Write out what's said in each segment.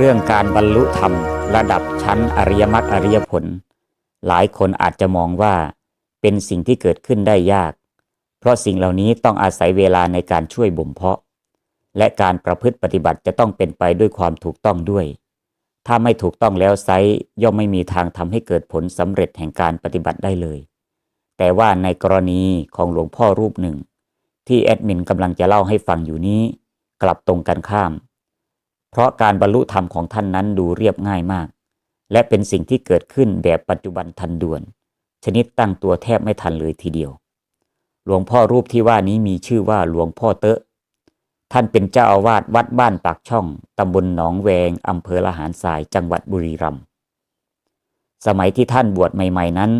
เรื่องการบรรลุธรรมระดับชั้นอริยมรรคอริยผล หลายคนอาจจะมองว่าเป็นสิ่งที่เกิดขึ้นได้ยาก เพราะสิ่งเหล่านี้ต้องอาศัยเวลาในการช่วยบ่มเพาะ และการประพฤติปฏิบัติจะต้องเป็นไปด้วยความถูกต้องด้วย ถ้าไม่ถูกต้องแล้วไซย่อมไม่มีทางทำให้เกิดผลสำเร็จแห่งการปฏิบัติได้เลย แต่ว่าในกรณีของหลวงพ่อรูปหนึ่ง ที่แอดมินกำลังจะเล่าให้ฟังอยู่นี้ กลับตรงกันข้าม เพราะการบรรลุธรรมของท่านนั้นดูเรียบง่ายมาก และเป็นสิ่งที่เกิดขึ้นแบบปัจจุบันทันด่วน ชนิดตั้งตัวแทบไม่ทันเลยทีเดียว หลวงพ่อรูปที่ว่านี้มีชื่อว่าหลวงพ่อเตอะ ท่านเป็นเจ้าอาวาสวัดบ้านปากช่องตำบลหนองแวงอำเภอละหารทรายจังหวัดบุรีรัมย์สมัยที่ท่านบวชใหม่ ๆนั้น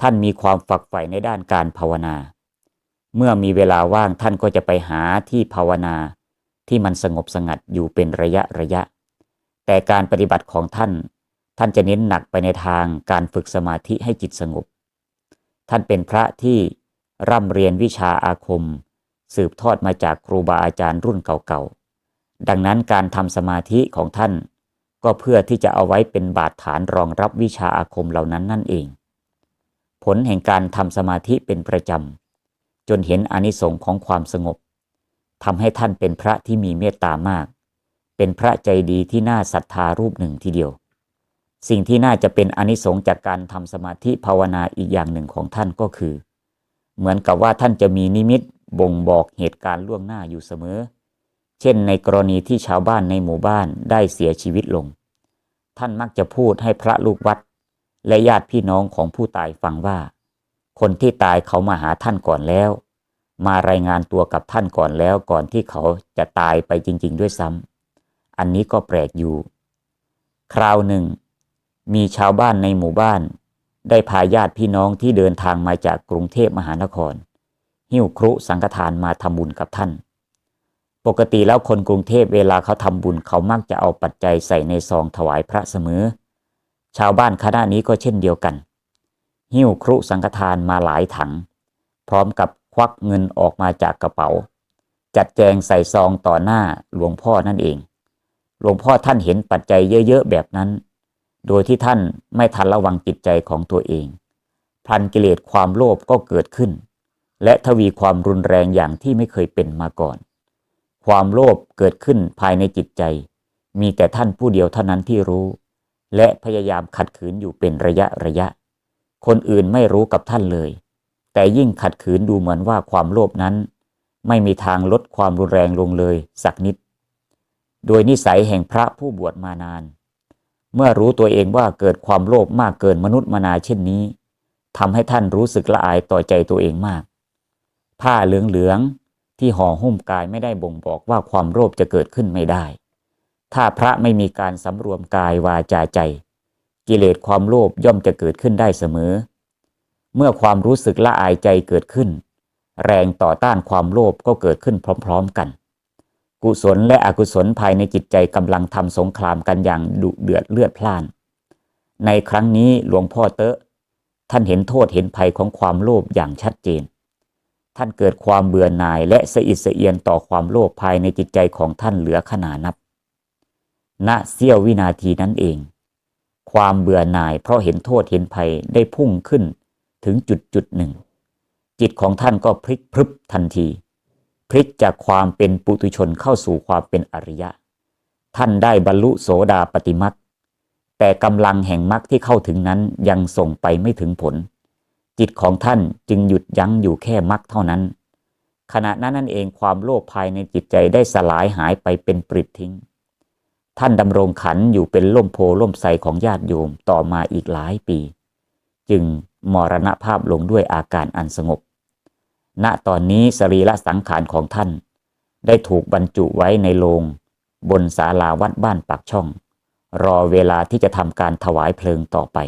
ท่านมีความฝักใฝ่ในด้านการภาวนา เมื่อมีเวลาว่างท่านก็จะไปหาที่ภาวนา ที่มันสงบสงัดอยู่เป็นระยะระยะ แต่การปฏิบัติของท่าน ท่านจะเน้นหนักไปในทางการฝึกสมาธิให้จิตสงบ ท่านเป็นพระที่ร่ำเรียนวิชาอาคม สืบทอดมาจากครูบาอาจารย์รุ่นเก่าๆ ดังนั้นการทำสมาธิของท่าน ก็เพื่อที่จะเอาไว้เป็นบาดฐานรองรับวิชาอาคมเหล่านั้นนั่นเอง ผลแห่งการทำสมาธิเป็นประจำจนเห็นอานิสงส์ของความสงบ ทำให้ท่านเป็นพระที่มีเมตตามาก เป็นพระใจดีที่น่าศรัทธารูปหนึ่งทีเดียว สิ่งที่น่าจะเป็นอนิสงส์จากการทำสมาธิภาวนาอีกอย่างหนึ่งของท่านก็คือ เหมือนกับว่าท่านจะมีนิมิตบ่งบอกเหตุการณ์ล่วงหน้าอยู่เสมอ เช่นในกรณีที่ชาวบ้านในหมู่บ้านได้เสียชีวิตลง ท่านมักจะพูดให้พระลูกวัด และญาติพี่น้องของผู้ตายฟังว่า คนที่ตายเขามาหาท่านก่อนแล้ว มารายงานตัวกับท่านก่อนแล้วก่อนที่เขาจะตายไปจริง ๆ ด้วยซ้ำอันนี้ก็แปลกอยู่ คราวหนึ่ง มีชาวบ้านในหมู่บ้าน ได้พาญาติพี่น้องที่เดินทางมาจากกรุงเทพมหานคร หิ้วครุสังฆทานมาทำบุญกับท่าน ปกติแล้วคนกรุงเทพเวลาเขาทำบุญเขามักจะเอาปัจจัยใส่ในซองถวายพระเสมอ ชาวบ้านคณะนี้ก็เช่นเดียวกัน หิ้วครุสังฆทานมาหลายถัง พร้อมกับ ควักเงินออกมาจากกระเป๋า จัดแจงใส่ซองต่อหน้าหลวงพ่อนั่นเอง หลวงพ่อท่านเห็นปัจจัยเยอะๆแบบนั้น โดยที่ท่านไม่ทันระวังจิตใจของตัวเองพลันกิเลสความโลภก็เกิดขึ้น และทวีความรุนแรงอย่างที่ไม่เคยเป็นมาก่อน ความโลภเกิดขึ้นภายในจิตใจ มีแต่ท่านผู้เดียวเท่านั้นที่รู้ และพยายามขัดขืนอยู่เป็นระยะระยะ คนอื่นไม่รู้กับท่านเลย แต่ยิ่งขัดขืนดูเหมือนว่าความโลภนั้น ไม่มีทางลดความรุนแรงลงเลยสักนิด โดยนิสัยแห่งพระผู้บวชมานาน เมื่อรู้ตัวเองว่าเกิดความโลภมากเกินมนุษย์มนาเช่นนี้ทำให้ท่านรู้สึกละอายต่อใจตัวเองมาก ผ้าเหลืองๆที่ห่อหุ้มกายไม่ได้บ่งบอกว่าความโลภจะเกิดขึ้นไม่ได้ ถ้าพระไม่มีการสำรวมกายวาจาใจ กิเลสความโลภย่อมจะเกิดขึ้นได้เสมอ เมื่อความรู้สึกละอายใจเกิดขึ้น แรงต่อต้านความโลภก็เกิดขึ้นพร้อม ๆกัน กุศลและอกุศลภายในจิตใจกำลังทำสงครามกันอย่างดุเดือดเลือดพล่าน ในครั้งนี้หลวงพ่อเตอะ ท่านเห็นโทษเห็นภัยของความโลภอย่างชัดเจน ท่านเกิดความเบื่อหน่ายและสะอิดสะเอียนต่อความโลภภายในจิตใจของท่านเหลือขนานับ ณเสี้ยววินาทีนั้นเองความเบื่อหน่ายเพราะเห็นโทษเห็นภัยได้พุ่งขึ้น ถึงจุดจุดหนึ่ง จิตของท่านก็พลิกพรึบทันที พลิกจากความเป็นปุตุชนเข้าสู่ความเป็นอริยะ ท่านได้บรรลุโสดาปติมักแต่กำลังแห่งมรรคที่เข้าถึงนั้นยังส่งไปไม่ถึงผล จิตของท่านจึงหยุดยั้งอยู่แค่มรรคเท่านั้น ขณะนั้นนั่นเองความโลภภายในจิตใจได้สลายหายไปเป็นปริดทิ้ง ท่านดำรงขันอยู่เป็นล่มโพล่มใสของญาติโยมต่อมาอีกหลายปี จึงมรณภาพลงด้วยอาการอันสงบ ณ ตอนนี้สรีระสังขารของท่าน ได้ถูกบรรจุไว้ในโลง บนศาลาวัดบ้านปากช่อง รอเวลาที่จะทำการถวายเพลิงต่อไป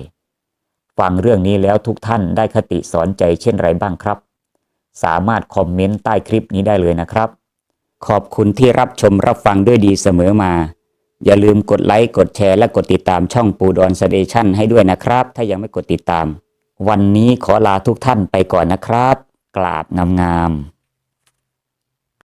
ฟังเรื่องนี้แล้วทุกท่านได้คติสอนใจเช่นไรบ้างครับ สามารถคอมเมนต์ใต้คลิปนี้ได้เลยนะครับ ขอบคุณที่รับชมรับฟังด้วยดีเสมอมา อย่าลืมกดไลค์ กดแชร์ และกดติดตามช่องปูดอนสเตชันให้ด้วยนะครับ ถ้ายังไม่กดติดตาม วันนี้ขอลาทุกท่านไปก่อนนะครับ กราบงามๆ